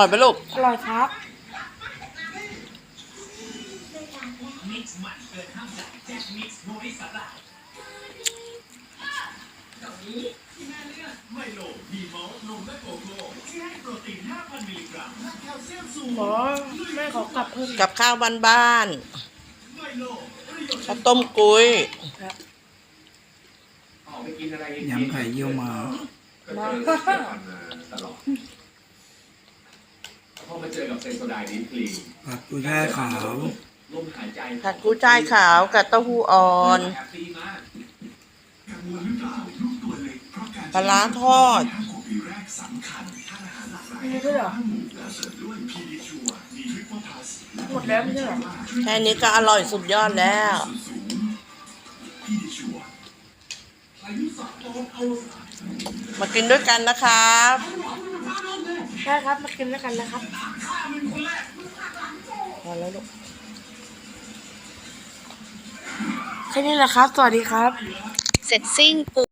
อยไหมลูก อร่อยครับขอแม่ขอกลับเพิ่มกับข้าวบ้านๆข้าวต้มกุ้ย ยำไข่เยี่ยวม้ามา ตลอดพอมา เจอกับเซนโซไดนิคลีนผัดกุ้ยช่ายขาว ลมหายใจผัดกุ้ยช่ายขาวกับเต้าหู้อ่อน แฮปปี้มากปลาร้าทอดมีด้วยเหรอหมดแล้วไม่ใช่เหรอ แค่นี้ก็อร่อยสุดยอดแล้วมากินด้วยกันนะครับ ได้ครับมากินแล้วกันนะครับพอแล้วลูกแค่นี้แหละครับ สวัสดีครับ เสร็จสิ้นปุ๊